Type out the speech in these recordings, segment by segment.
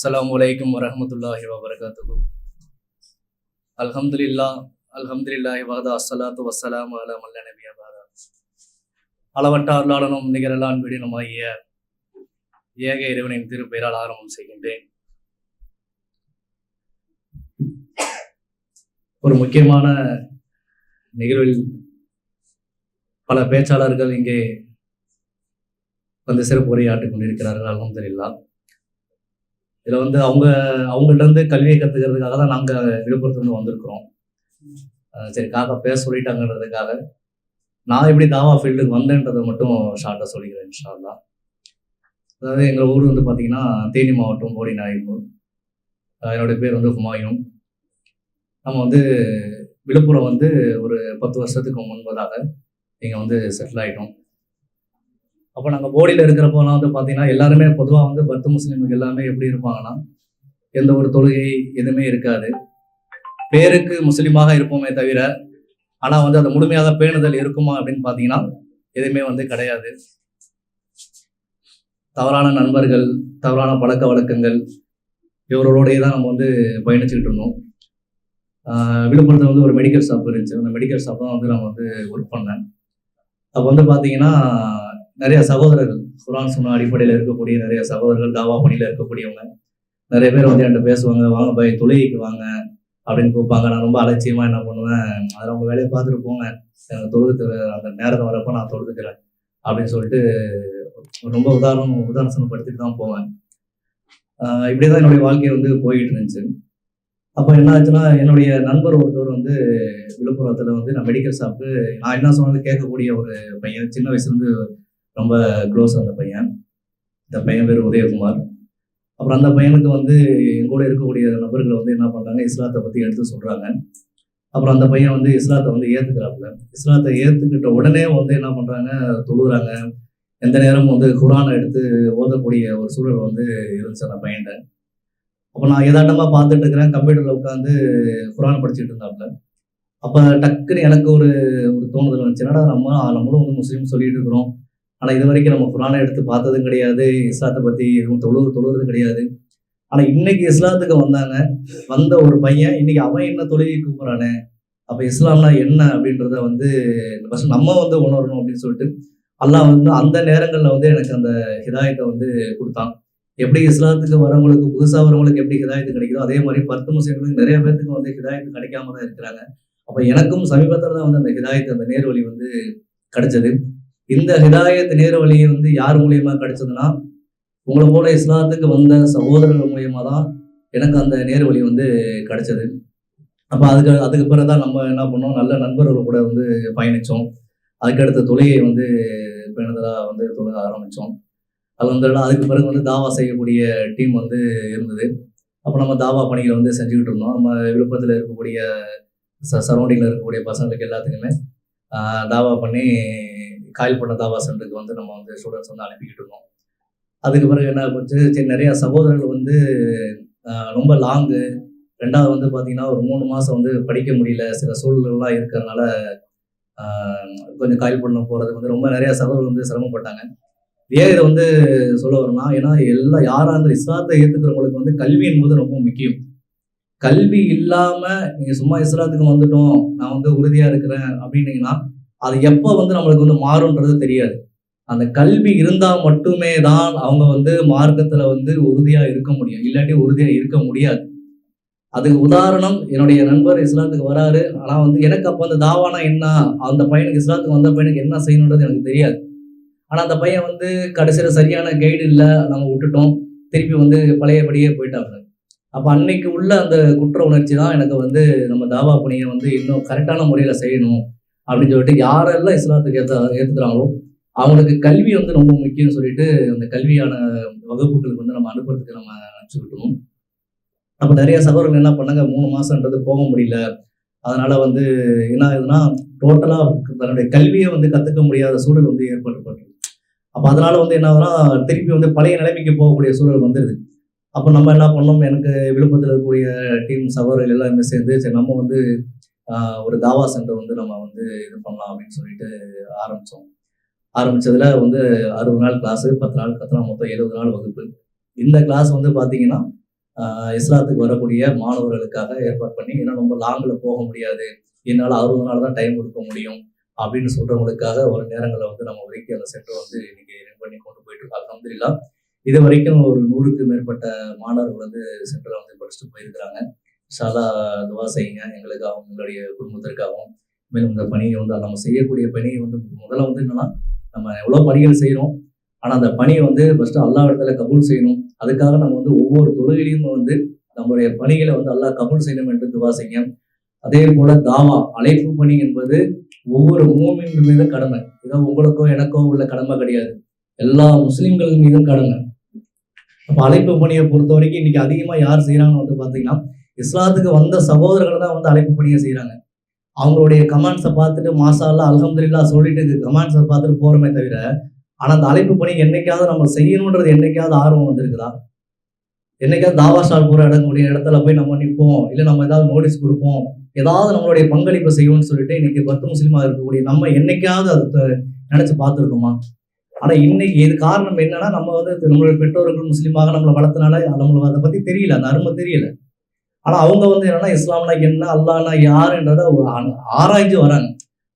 அஸ்லாம் வலைக்கம் வரமத்துல்லாஹி வபரகாத்து அல்ஹம்துலில்லா அல்ஹம்துலில்லாஹி வஹதா அஸ்ஸலாத்து வசலாம் அலா மல்ல நபிய பாதா அளவற்ற அருளாளனும் நிகரலான் விடினுமாகிய ஏக இறைவனின் திருப்பெயரால் ஆரம்பம் செய்கின்றேன். ஒரு முக்கியமான நிகழ்வில் பல பேச்சாளர்கள் இங்கே வந்து சிறப்பு உரையாற்றிக் கொண்டிருக்கிறார்கள். அலமதுல்லா இதில் வந்து அவங்க அவங்கள்ட்ட இருந்து கல்வியை கற்றுக்கிறதுக்காக தான் நாங்கள் விழுப்புரத்துலேருந்து வந்திருக்கிறோம். சரி காக்கா பேச சொல்லிட்டாங்கன்றதுக்காக. நான் எப்படி தாவா ஃபீல்டுக்கு வந்தேன்றதை மட்டும் ஷார்ட்டாக சொல்லிக்கிறேன் இன்ஷா அதாவது எங்கள் ஊர் வந்து பார்த்தீங்கன்னா தேனி மாவட்டம் போடி நாயக்கூர் என்னுடைய பேர் வந்து ஹுமாயூன். நம்ம வந்து விழுப்புரம் வந்து ஒரு பத்து வருஷத்துக்கு முன்பதாக இங்கே வந்து செட்டில் ஆகிட்டோம் அப்போ நாங்கள் போடியில் இருக்கிறப்போலாம் வந்து பார்த்தீங்கன்னா எல்லாருமே பொதுவாக வந்து பத்து முஸ்லீம்கள் எல்லாமே எப்படி இருப்பாங்கன்னா எந்த ஒரு தொழுகை எதுவுமே இருக்காது. பேருக்கு முஸ்லீமாக இருப்போமே தவிர ஆனால் வந்து அதை முழுமையாக பேணுதல் இருக்குமா அப்படின்னு பார்த்தீங்கன்னா எதுவுமே வந்து கிடையாது. தவறான நண்பர்கள் தவறான பழக்க வழக்கங்கள் இவர்களோடையே தான் நம்ம வந்து பயணிச்சுக்கிட்டு இருந்தோம். விழுப்புரத்தில் வந்து ஒரு மெடிக்கல் ஷாப் இருந்துச்சு. அந்த மெடிக்கல் ஷாப் தான் வந்து நான் வந்து ஒர்க் பண்ணேன். அப்போ வந்து பார்த்தீங்கன்னா நிறைய சகோதரர்கள் குரான் சொன்ன அடிப்படையில் இருக்கக்கூடிய நிறைய சகோதரர்கள் தாவா பணியில் இருக்கக்கூடியவங்க. நிறைய பேர் வந்து என்கிட்ட பேசுவாங்க வாங்க பை தொழுகைக்கு வாங்க அப்படின்னு கூப்பாங்க நான் ரொம்ப அலட்சியமாக என்ன பண்ணுவேன் அதில் அவங்க வேலையை பார்த்துட்டு போங்க. எனக்கு தொழுது அந்த நேரத்தை வரப்போ நான் தொழுதுக்கிறேன் அப்படின்னு சொல்லிட்டு ரொம்ப உதாரணம் உதாரணப்படுத்திட்டு தான் போவேன். இப்படி இப்படிதான் என்னுடைய வாழ்க்கை வந்து போயிட்டு இருந்துச்சு. அப்போ என்ன ஆச்சுன்னா என்னுடைய நண்பர் ஒருத்தர் வந்து விழுப்புரத்தில் வந்து நான் மெடிக்கல் ஷாப்பு நான் என்ன சொன்னது கேட்கக்கூடிய ஒரு பையன் சின்ன வயசுலேருந்து ரொம்ப க்ளோஸ் அந்த பையன். இந்த பையன் பேர் உதயகுமார். அப்புறம் அந்த பையனுக்கு வந்து எங்கூட இருக்கக்கூடிய நபர்கள் வந்து என்ன பண்ணுறாங்க இஸ்லாத்தை பற்றி எடுத்து சொல்கிறாங்க அப்புறம் அந்த பையன் வந்து இஸ்லாத்தை வந்து ஏற்றுக்கிறாப்புல இஸ்லாத்தை ஏற்றுக்கிட்ட உடனே வந்து என்ன பண்ணுறாங்க தொழுகிறாங்க எந்த நேரமும் வந்து குரானை எடுத்து ஓதக்கூடிய ஒரு சூழல் வந்து இருந்துச்சு அந்த பையன்கிட்ட அப்போ நான் எதாட்டமாக பார்த்துட்டு இருக்கிறேன். கம்ப்யூட்டரில் உட்காந்து குரான் படிச்சுட்டு இருந்தாப்புல. அப்போ டக்குன்னு எனக்கு ஒரு ஒரு தோணுதல் வந்துச்சு. என்னடா நம்ம நம்மளும் வந்து முஸ்லீம் சொல்லிட்டு இருக்கிறோம். ஆனால் இது வரைக்கும் நம்ம குரானை எடுத்து பார்த்ததும் கிடையாது இஸ்லாத்தை பற்றி எதுவும் தொழுவது தொழுவதும் கிடையாது. ஆனால் இன்னைக்கு இஸ்லாத்துக்கு வந்தாங்க வந்த ஒரு பையன் இன்னைக்கு அவன் என்ன தொழுகை கூப்பிட்றானே அப்போ இஸ்லாம்னா என்ன அப்படின்றத வந்து ஃபஸ்ட் நம்ம வந்து உணரணும் அப்படின்னு சொல்லிட்டு அல்லாஹ் வந்து அந்த நேரங்களில் வந்து எனக்கு அந்த ஹிதாயத்தை வந்து கொடுத்தான். எப்படி இஸ்லாத்துக்கு வரவங்களுக்கு புதுசாக வரவங்களுக்கு எப்படி ஹிதாயத்து கிடைக்குதோ அதே மாதிரி பத்து முஸ்லீம்களுக்கு நிறைய பேர்த்துக்கு வந்து ஹிதாயத்து கிடைக்காம தான் இருக்கிறாங்க. அப்போ எனக்கும் சமீபத்தில் தான் வந்து அந்த ஹிதாயத்து அந்த நேர்வழி வந்து கிடைச்சது. இந்த ஹிதாயத் நேர்வழி வந்து யார் மூலியமா கிடைச்சதுன்னா உங்களை போல இஸ்லாத்துக்கு வந்த சகோதரர்கள் மூலியமா தான் எனக்கு அந்த நேர்வழி வந்து கிடைச்சது. அப்போ அதுக்கு அதுக்கு பிறகு தான் நம்ம என்ன பண்ணோம்? நல்ல நண்பர்கள் கூட வந்து பயணித்தோம் அதுக்கடுத்த தொழிலை வந்து பேணுதலாக வந்து தொழுக ஆரம்பித்தோம் அது வந்து அதுக்கு பிறகு வந்து தாவா செய்யக்கூடிய டீம் வந்து இருந்தது. அப்போ நம்ம தாவா பணிகளை வந்து செஞ்சுக்கிட்டு இருந்தோம். நம்ம விழுப்புரத்தில் இருக்கக்கூடிய ச சரௌண்டிங்கில் இருக்கக்கூடிய பசங்களுக்கு எல்லாத்துக்குமே. தாவா பண்ணி காயில் பண்ண தாவா சென்டருக்கு வந்து நம்ம வந்து ஸ்டூடெண்ட்ஸ் வந்து அனுப்பிக்கிட்டு இருந்தோம். அதுக்கு பிறகு என்ன போச்சு சரி நிறையா சகோதரர்கள் வந்து ரொம்ப லாங்கு ரெண்டாவது வந்து பார்த்தீங்கன்னா ஒரு மூணு மாதம் வந்து படிக்க முடியல. சில சூழ்நிலைலாம் இருக்கிறதுனால கொஞ்சம் காயில் பண்ண போகிறது வந்து ரொம்ப நிறையா சகோதரர்கள் வந்து சிரமப்பட்டாங்க. ஏன் இதை வந்து சொல்ல வரேன்னா ஏன்னா எல்லாம் யாராக இருந்தாலும் இஸ்லாத்தை ஏற்றுக்கிறவங்களுக்கு வந்து கல்வி என்பது ரொம்ப முக்கியம். கல்வி இல்லாம நீங்க சும்மா இஸ்லாத்துக்கு வந்துட்டோம் நான் வந்து உறுதியா இருக்கிறேன் அப்படின்னீங்கன்னா அது எப்போ வந்து நம்மளுக்கு வந்து மாறும்ன்றது தெரியாது. அந்த கல்வி இருந்தா மட்டுமே தான் அவங்க வந்து மார்க்கத்துல வந்து உறுதியா இருக்க முடியும். இல்லாட்டி உறுதியா இருக்க முடியாது. அதுக்கு உதாரணம் என்னுடைய நண்பர் இஸ்லாத்துக்கு வராரு. ஆனா வந்து எனக்கு அப்போ அந்த தாவானா என்ன? அந்த பையனுக்கு இஸ்லாத்துக்கு வந்த பையனுக்கு என்ன செய்யணுன்றது எனக்கு தெரியாது. ஆனா அந்த பையன் வந்து கடைசியில சரியான கைடு இல்லை நம்ம விட்டுட்டோம். திருப்பி வந்து பழையபடியே போயிட்டாங்க அப்போ அன்னைக்கு உள்ள அந்த குற்ற உணர்ச்சி தான் எனக்கு வந்து நம்ம தாவா பணியை வந்து இன்னும் கரெக்டான முறையில் செய்யணும் அப்படின்னு சொல்லிட்டு யாரெல்லாம் இஸ்லாத்துக்கு ஏற்ற ஏற்றுக்கிறாங்களோ அவங்களுக்கு கல்வி வந்து ரொம்ப முக்கியம்னு சொல்லிட்டு அந்த கல்வியான வகுப்புகளுக்கு வந்து நம்ம அனுப்புறதுக்கு நம்ம நினச்சிக்கிட்டோம். அப்போ நிறைய சகோதரர்கள் என்ன பண்ணாங்க? மூணு மாதன்றது போக முடியல. அதனால வந்து என்ன ஆகுதுன்னா டோட்டலாக தன்னுடைய கல்வியை வந்து கற்றுக்க முடியாத சூழல் வந்து ஏற்பட்டு அப்போ அதனால வந்து என்ன ஆகுதுன்னா திருப்பி வந்து பழைய நிலைமைக்கு போகக்கூடிய சூழல் வந்துடுது அப்போ நம்ம என்ன பண்ணோம்? எனக்கு விழுப்புரத்தில் இருக்கக்கூடிய டீம் சகோதரர்கள் எல்லாருமே சேர்ந்து சரி நம்ம வந்து ஒரு தாவா சென்டர் வந்து நம்ம வந்து இது பண்ணலாம் அப்படின்னு சொல்லிட்டு ஆரம்பித்தோம் ஆரம்பித்ததில் வந்து அறுபது நாள் கிளாஸு பத்து நாள் பத்து நாள் மொத்தம் எழுபது நாள் வகுப்பு. இந்த கிளாஸ் வந்து பார்த்தீங்கன்னா இஸ்லாத்துக்கு வரக்கூடிய மாணவர்களுக்காக ஏற்பாடு பண்ணி ஏன்னா ரொம்ப லாங்கில் போக முடியாது. என்னால் அறுபது நாள் தான் டைம் கொடுக்க முடியும் அப்படின்னு சொல்கிறவங்களுக்காக ஒரு நேரங்களை வந்து நம்ம ஒதுக்கி அந்த சென்டர் வந்து இன்னைக்கு ரன் பண்ணி கொண்டு போயிட்டு இருக்கோம். அல்ஹம்துலில்லாஹ் இது வரைக்கும் ஒரு நூறுக்கு மேற்பட்ட மாணவர்கள் வந்து சென்டர்ல வந்து படிச்சுட்டு போயிருக்கிறாங்க. ஷாலா துவா செய்யுங்க. எங்களுக்காகவும் எங்களுடைய குடும்பத்திற்காகவும். மேலும் இந்த பணியை வந்து நம்ம செய்யக்கூடிய பணியை வந்து முதல்ல வந்து என்னன்னா நம்ம எவ்வளோ பணிகள் செய்கிறோம் ஆனால் அந்த பணியை வந்து ஃபஸ்ட்டு எல்லா இடத்துல கபூல் செய்யணும். அதுக்காக நம்ம வந்து ஒவ்வொரு தொழுகையிலையும் வந்து நம்மளுடைய பணிகளை வந்து எல்லாம் கபூல் செய்யணும் என்று துவா செய்யுங்க. அதே போல தாவா அழைப்பு பணி என்பது ஒவ்வொரு மூமின் மீதும் கடமை. இதான் உங்களுக்கோ எனக்கோ உள்ள கடமை கிடையாது. எல்லா முஸ்லீம்கள் மீதும் கடமை. இப்போ அழைப்பு பணியை பொறுத்த வரைக்கும் இன்னைக்கு அதிகமாக யார் செய்கிறாங்கன்னு வந்து பார்த்தீங்கன்னா இஸ்லாத்துக்கு வந்த சகோதரர்கள் தான் வந்து அழைப்பு பணியை செய்கிறாங்க அவங்களுடைய கமெண்ட்ஸை பார்த்துட்டு மாசாலா அலகம்துல்லா சொல்லிட்டு கமெண்ட்ஸை பார்த்துட்டு போகிறோமே தவிர ஆனால் அந்த அழைப்பு பணி என்னைக்காவது நம்ம செய்யணுன்றது என்னைக்காவது ஆர்வம் வந்திருக்குதா? என்னைக்காவது தாவா ஸ்டால் போகிற இடக்கூடிய இடத்துல போய் நம்ம நிற்போம் இல்லை நம்ம ஏதாவது நோட்டீஸ் கொடுப்போம். ஏதாவது நம்மளுடைய பங்களிப்பை செய்வோம்னு சொல்லிட்டு இன்னைக்கு பத்து முஸ்லீமாக இருக்கக்கூடிய நம்ம என்னைக்காவது அதை நினைச்சு பார்த்துருக்கோமா? ஆனா இன்னைக்கு இது காரணம் என்னன்னா நம்ம வந்து நம்மளுடைய பெற்றோர்கள் முஸ்லீமாக நம்மளை வளர்த்தனால நம்மளுக்கு அதை பத்தி தெரியல அந்த அருமை தெரியல. ஆனா அவங்க வந்து என்னன்னா இஸ்லாம்னா என்ன அல்லாஹ்னா யாருன்றத ஆ- ஆராய்ஞ்சு வராங்க.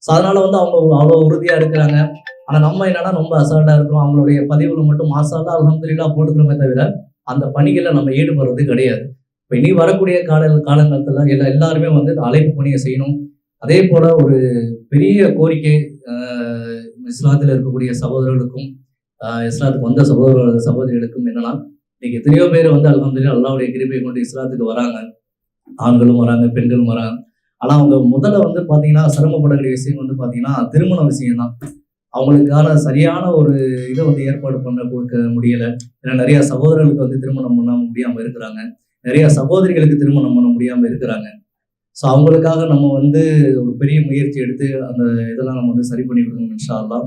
ஸோ அதனால வந்து அவங்க அவ்வளோ உறுதியா இருக்கிறாங்க. ஆனா நம்ம என்னன்னா ரொம்ப அசால்ட்டா இருக்கிறோம். அவங்களுடைய பதிவுல மட்டும் மாசாலா அலமதுல்லா போட்டுக்கிறோமே தவிர அந்த பணிகளில் நம்ம ஈடுபடுறது கிடையாது. இப்போ இனி வரக்கூடிய கால காலங்காலத்தில் எல்லா எல்லாருமே வந்து அழைப்பு பணியை செய்யணும். அதே போல ஒரு பெரிய கோரிக்கை இஸ்லாத்தில் இருக்கக்கூடிய சகோதரர்களுக்கும் இஸ்லாத்துக்கு வந்த சகோதர சகோதரிகளுக்கும் என்னெல்லாம் இன்னைக்கு எத்தனையோ பேர் வந்து அல்ஹம்துலில்லாஹ் அல்லாவுடைய கிருப்பை கொண்டு இஸ்லாத்துக்கு வராங்க. ஆண்களும் வராங்க பெண்களும் வராங்க. ஆனால் அவங்க முதல்ல வந்து பார்த்தீங்கன்னா சிரமப்படக்கூடிய விஷயம் வந்து பார்த்தீங்கன்னா திருமண விஷயம் தான் அவங்களுக்கான சரியான ஒரு இதை வந்து ஏற்பாடு பண்ண கொடுக்க முடியலை. ஏன்னா நிறைய சகோதரர்களுக்கு வந்து திருமணம் பண்ண முடியாமல் இருக்கிறாங்க. நிறைய சகோதரிகளுக்கு திருமணம் பண்ண முடியாமல் இருக்கிறாங்க. ஸோ அவங்களுக்காக நம்ம வந்து ஒரு பெரிய முயற்சி எடுத்து அந்த இதெல்லாம் நம்ம வந்து சரி பண்ணி கொடுக்கணும் இன்ஷா அல்லாஹ்.